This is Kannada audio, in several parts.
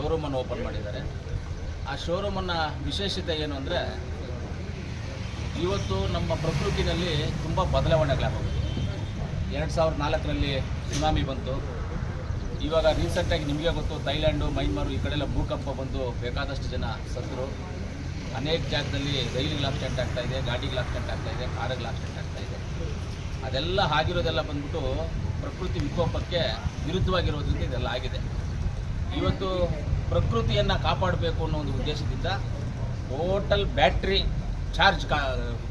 ಶೋರೂಮನ್ನು ಓಪನ್ ಮಾಡಿದ್ದಾರೆ. ಆ ಶೋರೂಮನ್ನು ವಿಶೇಷತೆ ಏನು ಅಂದರೆ, ಇವತ್ತು ನಮ್ಮ ಪ್ರಕೃತಿನಲ್ಲಿ ತುಂಬ ಬದಲಾವಣೆಗಳಾಗೋದು ಎರಡು ಸಾವಿರದ ನಾಲ್ಕರಲ್ಲಿ ಸುನಾಮಿ ಬಂತು. ಇವಾಗ ರೀಸೆಂಟಾಗಿ ನಿಮಗೆ ಗೊತ್ತು, ಥೈಲ್ಯಾಂಡು, ಮೈನ್ಮಾರು ಈ ಕಡೆಲ್ಲ ಭೂಕಂಪ ಬಂದು ಬೇಕಾದಷ್ಟು ಜನ ಸತ್ತರು. ಅನೇಕ ಜಾಗದಲ್ಲಿ ರೈಲಿಗೆ ಆಕ್ಸಿಡೆಂಟ್ ಆಗ್ತಾ ಇದೆ, ಗಾಡಿಗೆ ಆಕ್ಸಿಡೆಂಟ್ ಆಗ್ತಾ ಇದೆ, ಕಾರಿಗೆ ಆಕ್ಸಿಡೆಂಟ್ ಆಗ್ತಾ ಇದೆ. ಅದೆಲ್ಲ ಆಗಿರೋದೆಲ್ಲ ಬಂದ್ಬಿಟ್ಟು ಪ್ರಕೃತಿ ವಿಕೋಪಕ್ಕೆ ವಿರುದ್ಧವಾಗಿರೋದ್ರಿಂದ ಇದೆಲ್ಲ ಆಗಿದೆ. ಇವತ್ತು ಪ್ರಕೃತಿಯನ್ನು ಕಾಪಾಡಬೇಕು ಅನ್ನೋ ಒಂದು ಉದ್ದೇಶದಿಂದ ಟೋಟಲ್ ಬ್ಯಾಟ್ರಿ ಚಾರ್ಜ್ ಕಾ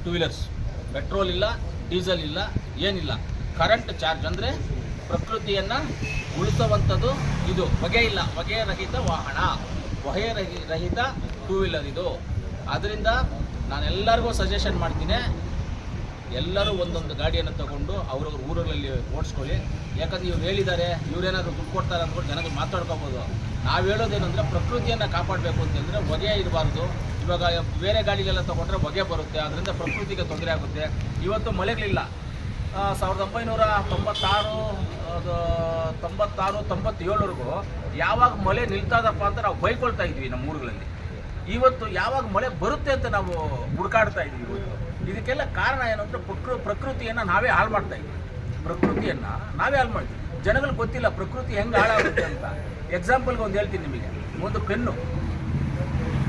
ಟೂ ವೀಲರ್ಸ್ ಪೆಟ್ರೋಲ್ ಇಲ್ಲ ಡೀಸೆಲ್ ಇಲ್ಲ, ಏನಿಲ್ಲ. ಕರೆಂಟ್ ಚಾರ್ಜ್ ಅಂದರೆ ಪ್ರಕೃತಿಯನ್ನು ಉಳಿಸುವಂಥದ್ದು ಇದು. ಹೊಗೆ ಇಲ್ಲ. ಹೊಗೆ ರಹಿತ ವಾಹನ. ಹೊಗೆ ರಹಿ ರಹಿತ ಟೂ ವೀಲರ್ ಇದು. ಅದರಿಂದ ನಾನೆಲ್ಲರಿಗೂ ಸಜೆಷನ್ ಮಾಡ್ತೀನಿ. ಎಲ್ಲರೂ ಒಂದೊಂದು ಗಾಡಿಯನ್ನು ತಗೊಂಡು ಅವ್ರವ್ರ ಊರುಗಳಲ್ಲಿ ಓಡಿಸ್ಕೊಳ್ಳಿ. ಯಾಕಂದ್ರೆ ಇವ್ರು ಹೇಳಿದ್ದಾರೆ ಇವ್ರೇನಾದ್ರು ದುಡ್ಡು ಕೊಡ್ತಾರೆ ಅಂದ್ಬಿಟ್ಟು ಜನಗಳು ಮಾತಾಡ್ಕೋಬೋದು. ನಾವು ಹೇಳೋದೇನಂದ್ರೆ ಪ್ರಕೃತಿಯನ್ನು ಕಾಪಾಡಬೇಕು ಅಂತಂದರೆ ಹೊಗೆ ಇರಬಾರ್ದು. ಇವಾಗ ಬೇರೆ ಗಾಡಿಗೆಲ್ಲ ತೊಗೊಂಡ್ರೆ ಹೊಗೆ ಬರುತ್ತೆ ಅದರಿಂದ ಪ್ರಕೃತಿಗೆ ತೊಂದರೆ ಆಗುತ್ತೆ. ಇವತ್ತು ಮಳೆಗಳಿಲ್ಲ. ಸಾವಿರದ ಒಂಬೈನೂರ ತೊಂಬತ್ತಾರು ತೊಂಬತ್ತಾರು ತೊಂಬತ್ತೇಳವರೆಗೂ ಯಾವಾಗ ಮಳೆ ನಿಲ್ತದಪ್ಪ ಅಂತ ನಾವು ಬೈಕೊಳ್ತಾ ಇದ್ವಿ ನಮ್ಮ ಊರುಗಳಲ್ಲಿ ಇವತ್ತು ಯಾವಾಗ ಮಳೆ ಬರುತ್ತೆ ಅಂತ ನಾವು ಹುಡುಕಾಡ್ತಾ ಇದ್ವಿ ಇವತ್ತು. ಇದಕ್ಕೆಲ್ಲ ಕಾರಣ ಏನು ಅಂದರೆ ಪ್ರಕೃ ಪ್ರಕೃತಿಯನ್ನು ನಾವೇ ಹಾಳು ಮಾಡ್ತಾ ಇದ್ದೀವಿ. ಪ್ರಕೃತಿಯನ್ನು ನಾವೇ ಹಾಳು ಮಾಡ್ತೀವಿ. ಜನಗಳಿಗೆ ಗೊತ್ತಿಲ್ಲ ಪ್ರಕೃತಿ ಹೆಂಗೆ ಹಾಳಾಗುತ್ತೆ ಅಂತ. ಎಕ್ಸಾಂಪಲ್ಗೆ ಒಂದು ಹೇಳ್ತೀನಿ ನಿಮಗೆ. ಒಂದು ಪೆನ್ನು.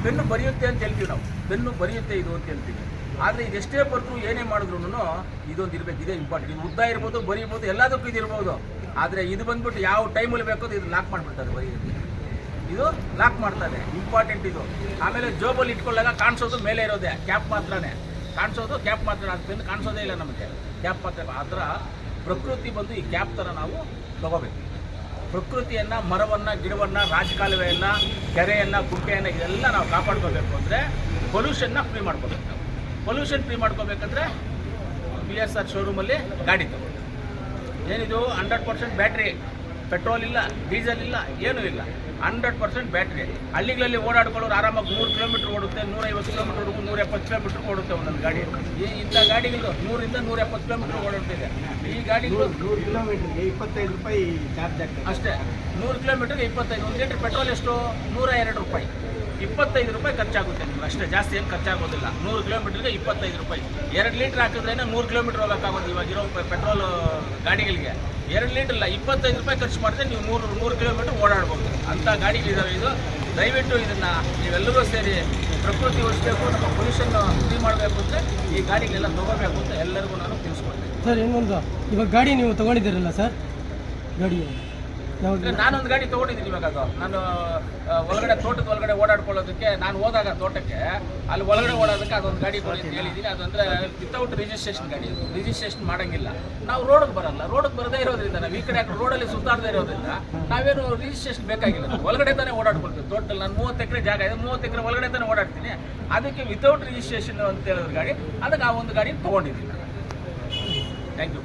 ಪೆನ್ನು ಬರೆಯುತ್ತೆ ಅಂತ ಹೇಳ್ತೀವಿ ನಾವು. ಪೆನ್ನು ಬರೆಯುತ್ತೆ ಇದು ಅಂತ ಹೇಳ್ತೀವಿ. ಆದರೆ ಇದೆಷ್ಟೇ ಬರೆದ್ರು ಏನೇ ಮಾಡಿದ್ರು ಇದೊಂದು ಇರಬೇಕು. ಇದೇ ಇಂಪಾರ್ಟೆಂಟ್ ಇದು ಉದ್ದ ಇರ್ಬೋದು, ಬರೀಬೋದು, ಎಲ್ಲದಕ್ಕೂ ಇದಿರ್ಬೋದು ಆದರೆ ಇದು ಬಂದ್ಬಿಟ್ಟು ಯಾವ ಟೈಮಲ್ಲಿ ಬೇಕೋ ಇದು ಲಾಕ್ ಮಾಡಿಬಿಡ್ತಾರೆ ಬರೆಯೋದಕ್ಕೆ. ಇದು ಲಾಕ್ ಮಾಡ್ತಾರೆ ಇಂಪಾರ್ಟೆಂಟ್ ಇದು. ಆಮೇಲೆ ಜೋಬಲ್ಲಿ ಇಟ್ಕೊಳ್ಳಾಗ ಕಾಣಿಸೋದು ಮೇಲೆ ಇರೋದೆ. ಕ್ಯಾಪ್ ಮಾತ್ರನೇ. ಕಾಣಿಸೋದು ಕ್ಯಾಪ್ ಮಾತ್ರ ಪೆನ್ ಕಾಣಿಸೋದೇ ಇಲ್ಲ ನಮಗೆ. ಕ್ಯಾಪ್ ಮಾತ್ರ ಆ ಪ್ರಕೃತಿ ಬಂದು ಈ ಕ್ಯಾಪ್ ಥರ ನಾವು ತಗೋಬೇಕು. ಪ್ರಕೃತಿಯನ್ನು, ಮರವನ್ನು, ಗಿಡವನ್ನು, ರಾಜಕಾಲುವೆಯನ್ನು, ಕೆರೆಯನ್ನು ಗುಡ್ಡೆಯನ್ನು ಇದೆಲ್ಲ ನಾವು ಕಾಪಾಡ್ಕೋಬೇಕು ಅಂದರೆ ಪೊಲ್ಯೂಷನ್ನ ಫ್ರೀ ಮಾಡ್ಕೋಬೇಕು ನಾವು. ಪೊಲ್ಯೂಷನ್ ಫ್ರೀ ಮಾಡ್ಕೋಬೇಕಂದ್ರೆ ಬಿ ಎಸ್ ಆರ್ ಶೋರೂಮಲ್ಲಿ ಗಾಡಿ ತಗೋಬೇಕು. ಏನಿದು? ಹಂಡ್ರೆಡ್ ಪರ್ಸೆಂಟ್ ಬ್ಯಾಟ್ರಿ ಪೆಟ್ರೋಲ್ ಇಲ್ಲ ಡೀಸೆಲ್ ಇಲ್ಲ ಏನೂ ಇಲ್ಲ. Hundred percent battery. ಹಳ್ಳಿಗಳಲ್ಲಿ ಓಡಾಡ್ಕೊಳ್ಳೋರು ಆರಾಮಾಗಿ ನೂರು ಕಿಲೋಮೀಟ್ರ್ ಓಡುತ್ತೆ ನೂರೈವತ್ತು ಕಿಲೋಮೀಟ್ರ್ ನೂರ ಎಪ್ಪತ್ತು ಕಿಲೋಮೀಟ್ರ್ ಓಡುತ್ತೆ ಒಂದೊಂದು ಗಾಡಿ. ಈ ಇಂಥ ಗಾಡಿಗಳು ನೂರಿಂದ ನೂರ ಎಪ್ಪತ್ತು ಕಿಲೋಮೀಟ್ರ್ ಓಡಾಡ್ತಿದೆ. ಈ ಗಾಡಿಗಳು ನೂರು ಕಿಲೋಮೀಟ್ರಿಗೆ ಇಪ್ಪತ್ತೈದು ರೂಪಾಯಿ ಚಾರ್ಜ್ ಆಗ್ತದೆ. ಅಷ್ಟೇ. ನೂರು ಕಿಲೋಮೀಟರ್ಗೆ ಇಪ್ಪತ್ತೈದು ಒಂದು ಲೀಟ್ರ್ ಪೆಟ್ರೋಲ್ ಎಷ್ಟು? ನೂರ ಎರಡು ರೂಪಾಯಿ. ಇಪ್ಪತ್ತೈದು ರೂಪಾಯಿ ಖರ್ಚಾಗುತ್ತೆ. ನಿಮ್ಗೆ ಅಷ್ಟೇ ಜಾಸ್ತಿ ಏನು ಖರ್ಚಾಗೋದಿಲ್ಲ. ನೂರು ಕಿಲೋಮೀಟ್ರಿಗೆ ಇಪ್ಪತ್ತೈದು ರೂಪಾಯಿ. ಎರಡು ಲೀಟ್ರ್ ಹಾಕಿದ್ರೆ ನೂರು ಕಿಲೋಮೀಟರ್ ಹೋಗೋಕ್ಕಾಗೋದು ಇವಾಗ ಇರೋ ಪೆಟ್ರೋಲ್ ಗಾಡಿಗಳಿಗೆ. ಎರಡು ಲೀಟರ್ ಇಲ್ಲ, ಇಪ್ಪತ್ತೈದು ರೂಪಾಯಿ ಖರ್ಚು ಮಾಡಿದ್ರೆ ನೀವು ನೂರು ನೂರು ಕಿಲೋಮೀಟರ್ ಓಡಾಡ್ಬೋದು. ಅಂಥ ಗಾಡಿಗಳಿದ್ದಾವೆ ಇದು ದಯವಿಟ್ಟು ಇದನ್ನು ನೀವೆಲ್ಲರೂ ಸೇರಿ ಪ್ರಕೃತಿ ಉಳಿಸ್ಬೇಕು ನಮ್ಮ ಪೊಲ್ಯೂಷನ್ ಫ್ರೀ ಮಾಡಬೇಕು ಅಂದರೆ ಈ ಗಾಡಿಗಳೆಲ್ಲ ತೊಗೋಬೇಕು ಅಂತ ಎಲ್ಲರಿಗೂ ನಾನು ತಿಳಿಸ್ಕೊಡ್ತೀನಿ. ಸರ್, ಇನ್ನೊಂದು, ಇವಾಗ ಗಾಡಿ ನೀವು ತಗೊಂಡಿದ್ದೀರಲ್ಲ ಸರ್? ಗಾಡಿ. ನಾನೊಂದು ಗಾಡಿ ತೊಗೊಂಡಿದ್ದೀನಿ ಇವಾಗ ಅದು. ನಾನು ಒಳಗಡೆ ತೋಟದ ಒಳಗಡೆ ಓಡಾಡ್ಕೊಳ್ಳೋದಕ್ಕೆ ನಾನು ಹೋದಾಗ ತೋಟಕ್ಕೆ, ಅಲ್ಲಿ ಒಳಗಡೆ ಓಡೋದಕ್ಕೆ ಅದೊಂದು ಗಾಡಿ ಕೊಡಿ ಅಂತ ಹೇಳಿದ್ದೀನಿ ಅದಂದ್ರೆ ವಿತೌಟ್ ರಿಜಿಸ್ಟ್ರೇಷನ್ ಗಾಡಿ ಅದು. ರಿಜಿಸ್ಟ್ರೇಷನ್ ಮಾಡಂಗಿಲ್ಲ. ನಾವು ರೋಡಿಗೆ ಬರಲ್ಲ. ರೋಡಿಗೆ ಬರದೇ ಇರೋದ್ರಿಂದ ನಾವು ಈ ಕಡೆ ರೋಡಲ್ಲಿ ಸುತ್ತಾಡದೇ ಇರೋದ್ರಿಂದ ನಾವೇನು ರಿಜಿಸ್ಟ್ರೇಷನ್ ಬೇಕಾಗಿಲ್ಲ. ಒಳಗಡೆ ತಾನೇ ಓಡಾಡ್ಕೊಳ್ತೀವಿ. ತೋಟದಲ್ಲಿ ನಾನು ಮೂವತ್ತು ಎಕರೆ ಜಾಗ ಇದೆ. ಮೂವತ್ತು ಎಕರೆ ಒಳಗಡೆ ತಾನೇ ಓಡಾಡ್ತೀನಿ. ಅದಕ್ಕೆ ವಿತೌಟ್ ರಿಜಿಸ್ಟ್ರೇಷನ್ ಅಂತ ಹೇಳಿದ್ರು ಗಾಡಿ, ಅದಕ್ಕೆ ಆ ಒಂದು ಗಾಡಿ ತೊಗೊಂಡಿದ್ದೀನಿ. Thank you